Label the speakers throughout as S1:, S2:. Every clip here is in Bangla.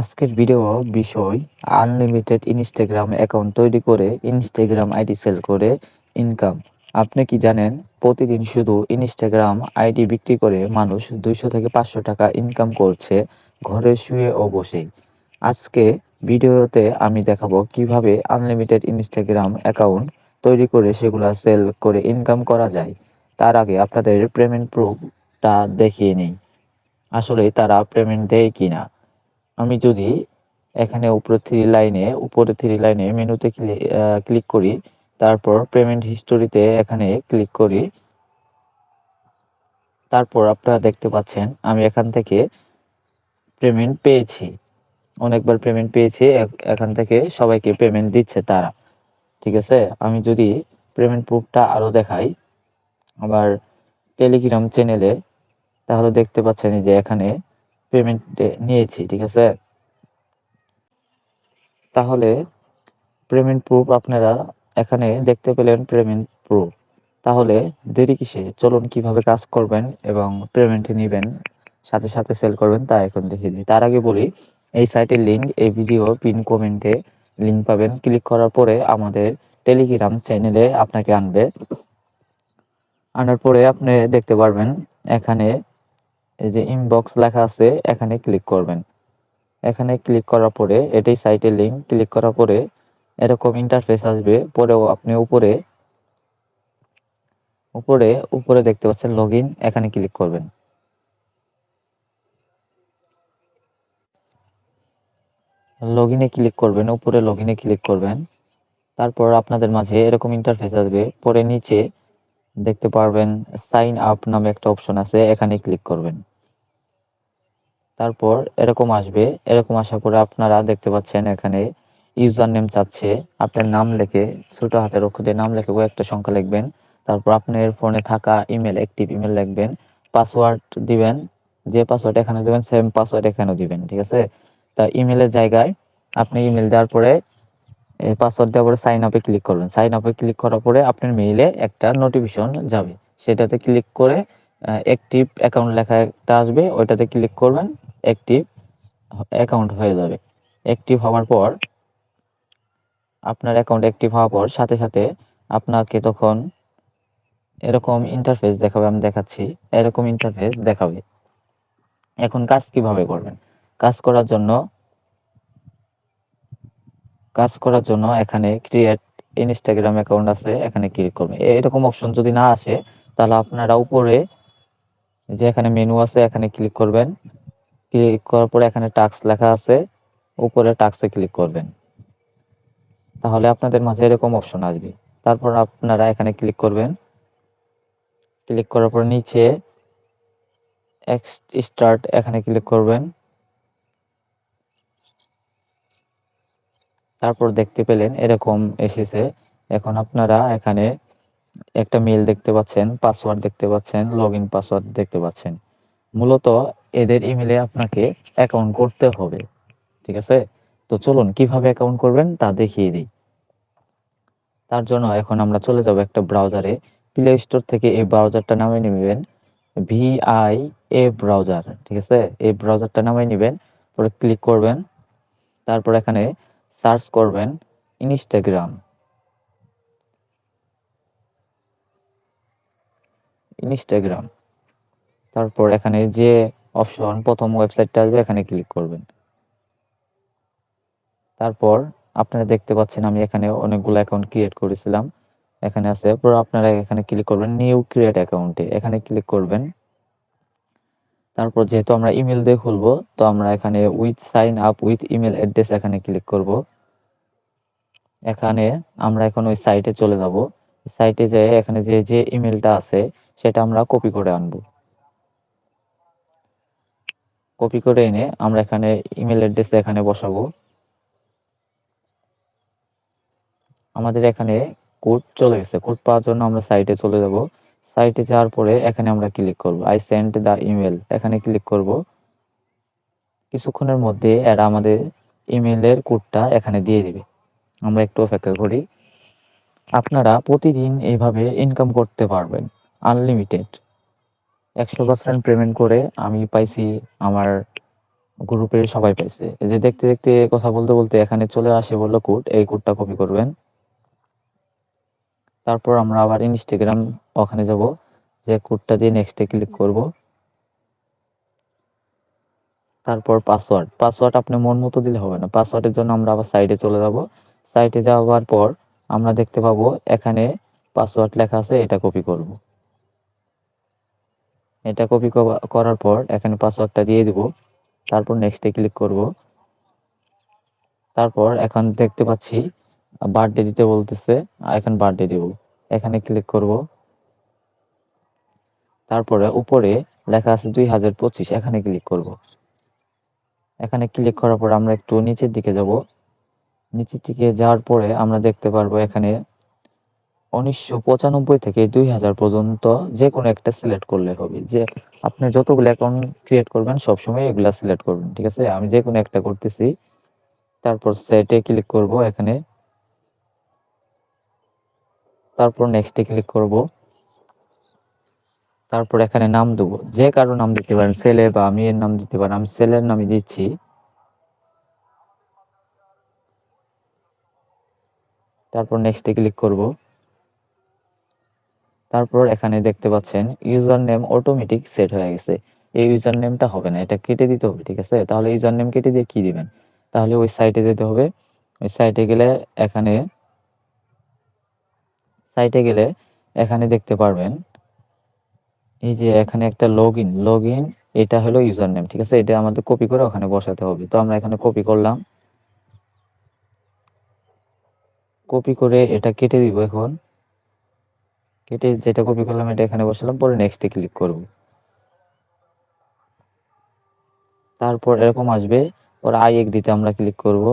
S1: আজকের ভিডিও বিষয় আনলিমিটেড ইনস্টাগ্রাম অ্যাকাউন্ট তৈরি করে ইনস্টাগ্রাম আইডি সেল করে ইনকাম আপনি কি জানেন, প্রতিদিন শুধু ইনস্টাগ্রাম আইডি বিক্রি করে মানুষ দুইশো থেকে পাঁচশো টাকা ইনকাম করছে ঘরে শুয়ে ও বসেই। আজকে ভিডিওতে আমি দেখাবো কীভাবে আনলিমিটেড ইনস্টাগ্রাম অ্যাকাউন্ট তৈরি করে সেগুলা সেল করে ইনকাম করা যায়। তার আগে আপনাদের পেমেন্ট প্রুফটা দেখিয়ে নিই। আসলে তারা পেমেন্ট দেয় কিনা? আমি যদি এখানে উপরে থ্রি লাইনে উপরে থ্রি লাইনে মেনুতে ক্লিক করি, তারপর পেমেন্ট হিস্টোরিতে এখানে ক্লিক করি, তারপর আপনারা দেখতে পাচ্ছেন আমি এখান থেকে পেমেন্ট পেয়েছি। অনেকবার পেমেন্ট পেয়েছি এখান থেকে সবাইকে পেমেন্ট দিচ্ছে তারা। ঠিক আছে? আমি যদি পেমেন্ট প্রুফটা আরও দেখাই আবার টেলিগ্রাম চ্যানেলে তাহলে দেখতে পাচ্ছেন যে এখানে পেমেন্ট নিয়েছি, ঠিক আছে? তাহলে পেমেন্ট প্রুফ আপনারা এখানে দেখতে পেলেন পেমেন্ট প্রুফ তাহলে দেরি কিসে? চলুন কীভাবে কাজ করবেন এবং পেমেন্ট নেবেন, সাথে সাথে সেল করবেন, তা এখন দেখিয়ে দিই। তার আগে বলি, এই সাইটের লিঙ্ক এই ভিডিও পিন কমেন্টে লিঙ্ক পাবেন। ক্লিক করার পরে আমাদের টেলিগ্রাম চ্যানেলে আপনাকে আনবে। আনার পরে আপনি দেখতে পারবেন, এখানে এই যে ইনবক্স লেখা আছে, এখানে ক্লিক করবেন। এখানে ক্লিক করার পরে এটাই সাইটের লিঙ্ক ক্লিক করার পরে এরকম ইন্টারফেস আসবে। পরেও আপনি উপরে উপরে উপরে দেখতে পাচ্ছেন লগ এখানে ক্লিক করবেন। লগ ক্লিক করবেন, উপরে লগ ক্লিক করবেন। তারপর আপনাদের মাঝে এরকম ইন্টারফেস আসবে। পরে নিচে দেখতে পারবেন সাইন আপ নামে একটা অপশন আছে, এখানে ক্লিক করবেন। তারপর এরকম আসবে, এরকম আসার পরে আপনারা দেখতে পাচ্ছেন এখানে ইউজার নেম চাচ্ছে, আপনার নাম লিখে, ছোট হাতের অক্ষরে নাম লিখে একটা সংখ্যা লিখবেন। তারপর আপনার ফোনে থাকা ইমেল অ্যাক্টিভ ইমেল লিখবেন পাসওয়ার্ড দিবেন, যে পাসওয়ার্ড এখানে দিবেন সেম পাসওয়ার্ড এখানেও দিবেন, ঠিক আছে? তা ইমেলের জায়গায় আপনি ইমেল দেওয়ার পরে পাসওয়ার্ড দেওয়ার পরে সাইন আপে ক্লিক করবেন। সাইন আপে ক্লিক করার পরে আপনার মেইলে একটা নোটিফিকেশন যাবে। সেটাতে ক্লিক করে অ্যাক্টিভ অ্যাকাউন্ট লেখা একটা আসবে, ওইটাতে ক্লিক করবেন অ্যাক্টিভ অ্যাকাউন্ট হয়ে যাবে। অ্যাক্টিভ হওয়ার পর, আপনার অ্যাকাউন্ট অ্যাক্টিভ হওয়ার পর সাথে সাথে আপনাকে তখন এরকম ইন্টারফেস দেখাবে, আমি দেখাচ্ছি, এরকম ইন্টারফেস দেখাবে। এখন কাজ কীভাবে করবেন? কাজ করার জন্য কাজ করার জন্য এখানে ক্রিয়েট ইনস্টাগ্রাম অ্যাকাউন্ট আছে, এখানে ক্লিক করবেন এরকম অপশন যদি না আসে, তাহলে আপনারা উপরে যে এখানে মেনু আছে, এখানে ক্লিক করবেন। ক্লিক করার পরে এখানে টাক্স লেখা আছে, উপরে টাক্সে ক্লিক করবেন। তাহলে আপনাদের মাঝে এরকম অপশন আসবে। তারপর আপনারা এখানে ক্লিক করবেন। ক্লিক করার পর নিচে এক্স স্টার্ট এখানে ক্লিক করবেন। তারপর দেখতে পেলেন এরকম এসেছে। এখন আপনারা এখানে একটা মেল দেখতে পাচ্ছেন পাসওয়ার্ড দেখতে পাচ্ছেন লগ ইন পাসওয়ার্ড দেখতে পাচ্ছেন। মূলত এদের ইমেলে আপনাকে অ্যাকাউন্ট করতে হবে, ঠিক আছে? তো চলুন, কীভাবে অ্যাকাউন্ট করবেন তা দেখিয়ে দিই। তার জন্য এখন আমরা চলে যাব একটা ব্রাউজারে প্লে স্টোর থেকে এই ব্রাউজারটা নামিয়ে নেবেন। ভিআই এ ব্রাউজার ঠিক আছে? এই ব্রাউজারটা নামিয়ে নেবেন, পরে ক্লিক করবেন। তারপর এখানে সার্চ করবেন ইনস্টাগ্রাম। ইনস্টাগ্রাম। তারপর এখানে যে অপশন, প্রথম ওয়েবসাইটটা আসবে, এখানে ক্লিক করবেন। তারপর আপনারা দেখতে পাচ্ছেন আমি এখানে অনেকগুলো অ্যাকাউন্ট ক্রিয়েট করেছিলাম। এখানে আছে আপনারা এখানে ক্লিক করবেন নিউ ক্রিয়েট অ্যাকাউন্টে। এখানে ক্লিক করবেন। তারপর যেহেতু আমরা ইমেল দিয়ে খুলবো, তো আমরা এখানে with sign up with email address এখানে ক্লিক করব। এখানে আমরা এখন ওই সাইটে চলে যাব। সাইটে যেয়ে এখানে যে যে ইমেলটা আছে, সেটা আমরা কপি করে আনব। কপি করে এনে আমরা এখানে ইমেল অ্যাড্রেস এখানে বসাবো। আমাদের এখানে কোড চলে গেছে। কোড পাওয়ার জন্য আমরা সাইটে চলে যাব। সাইটে যাওয়ার পরে এখানে আমরা ক্লিক করব। আই সেন্ড দ্য ইমেল এখানে ক্লিক করব। কিছুক্ষণের মধ্যে এরা আমাদের ইমেলের কোডটা এখানে দিয়ে দেবে। আমরা একটু অপেক্ষা করি। আপনারা প্রতিদিন এইভাবে ইনকাম করতে পারবেন। আনলিমিটেড একশো পার্সেন্ট পেমেন্ট করে আমি পাইছি, আমার গ্রুপের সবাই পাইছে। যে দেখতে দেখতে কথা বলতে বলতে এখানে চলে আসে বলল কোড এই কোডটা কপি করবেন। তারপর আমরা আবার ইনস্টাগ্রাম ওখানে যাব, যে কোডটা দিয়ে নেক্সটে ক্লিক করব। তারপর পাসওয়ার্ড পাসওয়ার্ড আপনি মন মতো দিলে হবে না। পাসওয়ার্ডের জন্য আমরা আবার সাইডে চলে যাব। সাইডে যাওয়ার পর আমরা দেখতে পাবো এখানে পাসওয়ার্ড লেখা আছে, এটা কপি করব। এটা কপি করার পর এখানে পাসওয়ার্ডটা দিয়ে দিব। তারপর নেক্সটে ক্লিক করব। তারপর এখন দেখতে পাচ্ছি বার্থডে দিতে বলতেছে এখন বার্থডে দিব। এখানে ক্লিক করব। তারপরে উপরে লেখা আছে দুই হাজার পঁচিশ, এখানে ক্লিক করব। এখানে ক্লিক করার পর আমরা একটু নিচের দিকে যাব। নিচের দিকে যাওয়ার পরে আমরা দেখতে পারব এখানে উনিশশো পঁচানব্বই থেকে দুই হাজার পর্যন্ত যে কোনো একটা সিলেক্ট করলে হবে। যে আপনি যতগুলো অ্যাকাউন্ট ক্রিয়েট করবেন, সবসময় এগুলা সিলেক্ট করবেন, ঠিক আছে? আমি যে কোনো একটা করতেছি, তারপর সেটে ক্লিক করব এখানে। তারপর নেক্সটে ক্লিক করব। তারপর এখানে নাম দেব। যে কারও নাম দিতে পারেন, ছেলে বা মেয়ের নাম দিতে পারেন, আমি ছেলের নামই দিচ্ছি। তারপর নেক্সটে ক্লিক করব। তারপর এখানে দেখতে পাচ্ছেন ইউজার নেম অটোমেটিক সেট হয়ে গেছে। এই ইউজার নেমটা হবে না, এটা কেটে দিতে হবে, ঠিক আছে? তাহলে ইউজার নেম কেটে দিয়ে কি দিবেন? তাহলে ওই সাইটে যেতে হবে। ওই সাইটে গেলে এখানে সাইটে গেলে এখানে দেখতে পারবেন। এই যে এখানে একটা লগ ইন লগ ইন এটা হলো ইউজার নেম ঠিক আছে? এটা আমাদের কপি করে ওখানে বসাতে হবে। তো আমরা এখানে কপি করলাম। কপি করে এটা কেটে দিব এখন। কেটে যেটা কপি করলাম এটা এখানে বসালাম, পরে নেক্সটে ক্লিক করব। তারপর এরকম আসবে, পরে আই এক দিতে আমরা ক্লিক করব।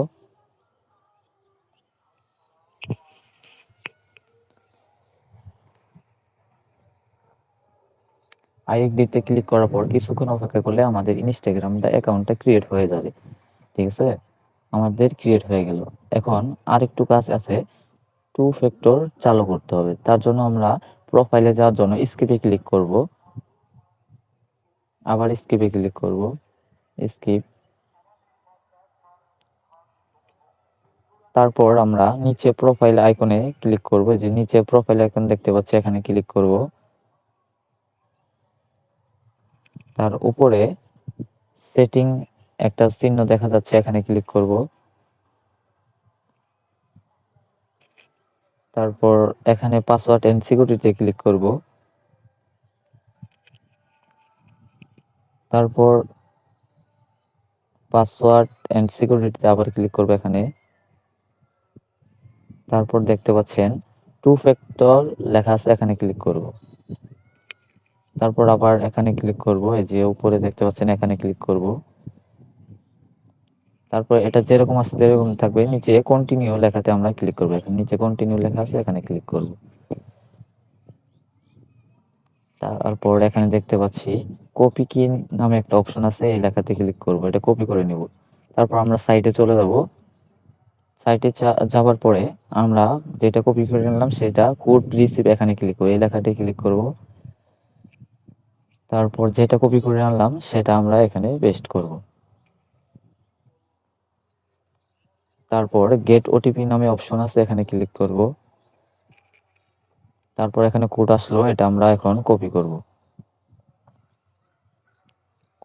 S1: আইএফডিতে ক্লিক করার পর কিছুক্ষণ অপেক্ষা করলে আমাদের ইনস্টাগ্রামটা অ্যাকাউন্টটা ক্রিয়েট হয়ে যাবে। ঠিক আছে? আমাদের ক্রিয়েট হয়ে গেল। এখন আরেকটু কাজ আছে। টু ফ্যাক্টর চালু করতে হবে। তার জন্য আমরা প্রোফাইলে যাওয়ার জন্য স্কিপে ক্লিক করব। আবার স্কিপে ক্লিক করব। স্কিপ তারপর আমরা নিচে প্রোফাইল আইকনে ক্লিক করব। যে নিচে প্রোফাইল আইকন দেখতে পাচ্ছি, এখানে ক্লিক করব। তার উপরে সেটিং একটা চিহ্ন দেখা যাচ্ছে, এখানে ক্লিক করব। তারপর এখানে পাসওয়ার্ড এন্ড সিকিউরিটিতে ক্লিক করব। তারপর পাসওয়ার্ড এন্ড সিকিউরিটিতে আবার ক্লিক করব এখানে। তারপর দেখতে পাচ্ছেন টু ফ্যাক্টর লেখা আছে, এখানে ক্লিক করব। তারপর আবার এখানে ক্লিক করব, এই যে উপরে দেখতে পাচ্ছেন এখানে ক্লিক করব। তারপর এটা যেরকম আছে যেরকম থাকবে, নিচে কন্টিনিউ লেখাতে আমরা ক্লিক করব। এখানে নিচে কন্টিনিউ লেখা আছে, এখানে ক্লিক করব। তারপর এখানে দেখতে পাচ্ছি কপি কি নামে একটা অপশন আছে, এই লেখাতে ক্লিক করব, এটা কপি করে নিব। তারপর আমরা সাইটে চলে যাব। সাইটে যাওয়ার পরে আমরা যেটা কপি করে নিলাম, সেটা কোড রিসিভ এখানে ক্লিক করব। এই লেখাটি ক্লিক করব। তারপর যেটা কপি করে আনলাম, সেটা আমরা এখানে পেস্ট করব। তারপর গেট ওটিপি নামে অপশন আছে, এখানে ক্লিক করব। তারপর এখানে কোড আসলো, এটা আমরা এখন কপি করব।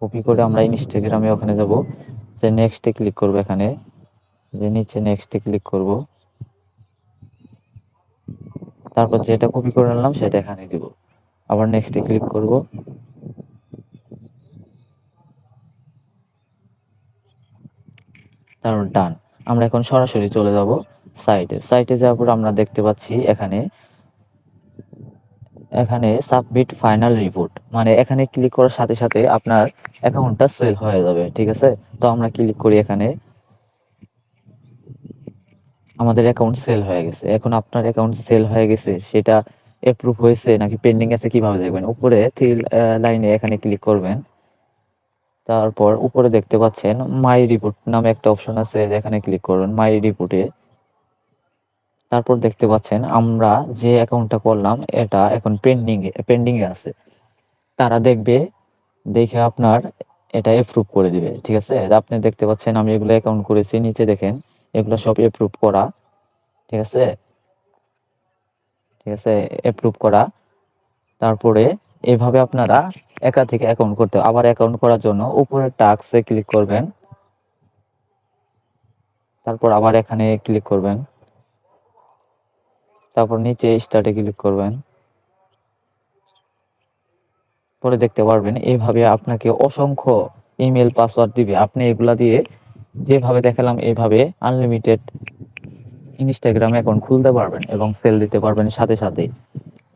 S1: কপি করে আমরা ইনস্টাগ্রামে ওখানে যাব যে নেক্সটে ক্লিক করব এখানে যে নিচে নেক্সটে ক্লিক করব। তারপর যেটা কপি করে আনলাম, সেটা এখানে দিব। আবার নেক্সটে ক্লিক করব তারপর ডান। আমরা এখন সরাসরি চলে যাব সাইটে। সাইটে যাওয়ার পর আমরা দেখতে পাচ্ছি এখানে এখানে সাবমিট ফাইনাল রিপোর্ট মানে এখানে ক্লিক করার সাথে সাথে আপনার অ্যাকাউন্টটা সেল হয়ে যাবে, ঠিক আছে? তো আমরা ক্লিক করি এখানে। আমাদের অ্যাকাউন্ট সেল হয়ে গেছে। এখন আপনার অ্যাকাউন্ট সেল হয়ে গেছে, সেটা অ্যাপ্রুভ হয়েছে নাকি পেন্ডিং আছে কীভাবে দেখবেন? উপরে থ্রি লাইনে এখানে ক্লিক করবেন। তারপর উপরে দেখতে পাচ্ছেন মাই রিপোর্ট নামে একটা অপশন আছে এখানে ক্লিক করুন মাই রিপোর্টে তারপর দেখতে পাচ্ছেন আমরা যে অ্যাকাউন্টটা করলাম, এটা এখন পেন্ডিং পেন্ডিং এ আছে। তারা দেখবে, দেখে আপনার এটা এপ্রুভ করে দিবে, ঠিক আছে? আপনি দেখতে পাচ্ছেন আমি এগুলো অ্যাকাউন্ট করেছি, নিচে দেখেন, এগুলো সব এপ্রুভ করা, ঠিক আছে? ঠিক আছে এপ্রুভ করা। তারপরে এভাবে আপনারা একা থেকে অ্যাকাউন্ট করতে আবার অ্যাকাউন্ট করার জন্য উপরের টাক্সে ক্লিক করবেন। তারপর আবার এখানে ক্লিক করবেন। তারপর নিচে স্টার্টে ক্লিক করবেন। পরে দেখতে পারবেন, এইভাবে আপনাকে অসংখ্য ইমেল পাসওয়ার্ড দিবে। আপনি এগুলা দিয়ে যেভাবে দেখালাম, এইভাবে আনলিমিটেড ইনস্টাগ্রাম অ্যাকাউন্ট খুলতে পারবেন এবং সেল দিতে পারবেন সাথে সাথে।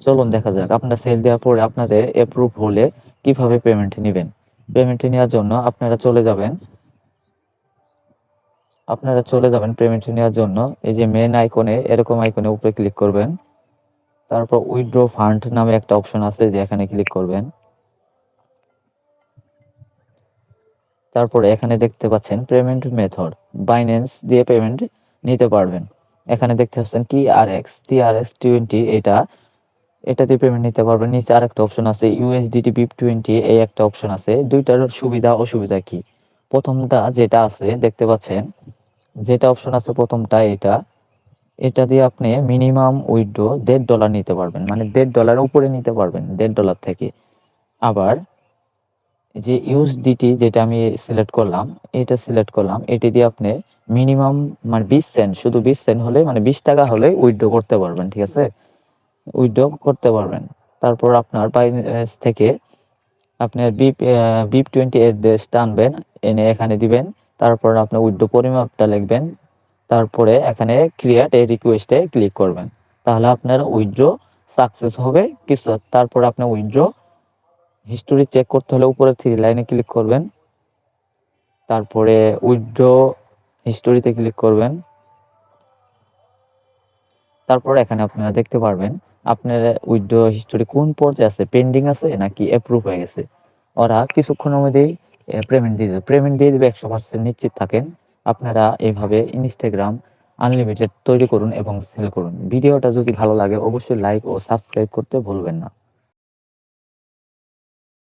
S1: চলুন দেখা যাক, আপনার সেল দেওয়ার পরে আপনাদের অ্যাপ্রুভ হলে কীভাবে পেমেন্ট নেবেন? পেমেন্ট নেওয়ার জন্য আপনারা চলে যাবেন। আপনারা চলে যাবেন পেমেন্ট নেওয়ার জন্য। এই যে মেন আইকনে এরকম আইকনে উপরে ক্লিক করবেন। তারপর উইথড্র ফান্ড নামে একটা অপশন আছে যে এখানে ক্লিক করবেন। তারপরে এখানে দেখতে পাচ্ছেন পেমেন্ট মেথড বাইন্যান্স দিয়ে পেমেন্ট নিতে পারবেন। এখানে দেখতে পাচ্ছেন টিআরএক্স টিআরএক্স টোয়েন্টি এটা এটা দিয়ে পেমেন্ট নিতে পারবেন। নিচে আরেকটা অপশন আছে ইউএসডিটি বিপ টোয়েন্টি এই একটা অপশন আছে। দুইটার সুবিধা, অসুবিধা কি? প্রথমটা যেটা আছে, দেখতে পাচ্ছেন, যেটা অপশন আছে প্রথমটা এটা। এটা দিয়ে আপনি মিনিমাম উইথড্র দেড় ডলার নিতে পারবেন। মানে দেড় ডলার উপরে নিতে পারবেন, দেড় ডলার থেকে। আবার যে ইউএসডিটি যেটা আমি সিলেক্ট করলাম, এটা সিলেক্ট করলাম, এটি দিয়ে আপনি মিনিমাম মানে বিশ সেন্ট শুধু বিশ সেন্ট হলে মানে বিশ টাকা হলে উইথড্র করতে পারবেন, ঠিক আছে? উইথড্র করতে পারবেন। তারপর আপনার বাইন্যান্স থেকে আপনার বিপ বিপ টোয়েন্টি অ্যাড্রেসটা আনবেন এনে এখানে দিবেন। তারপর আপনার উইথড্র পরিমাপটা লিখবেন। তারপরে এখানে ক্রিয়েট এ রিকোয়েস্টে ক্লিক করবেন। তাহলে আপনার উইথড্র সাকসেস হবে কিছু। তারপর আপনার উইথড্র হিস্টোরি চেক করতে হলে উপরে থ্রি লাইনে ক্লিক করবেন। তারপরে উইথড্র হিস্টোরিতে ক্লিক করবেন। তারপর এখানে আপনারা দেখতে পারবেন আপনার উইথড্র হিস্টোরি কোন পর্যায়ে আছে পেন্ডিং আছে নাকি অ্যাপ্রুভ হয়ে গেছে। ওরা কিছুক্ষণের মধ্যেই পেমেন্ট দিয়ে দেবে। পেমেন্ট দিয়ে দেবে একশো পার্সেন্ট নিশ্চিত থাকেন। আপনারা এইভাবে ইনস্টাগ্রাম আনলিমিটেড তৈরি করুন এবং সেল করুন। ভিডিওটা যদি ভালো লাগে, অবশ্যই লাইক ও সাবস্ক্রাইব করতে ভুলবেন না।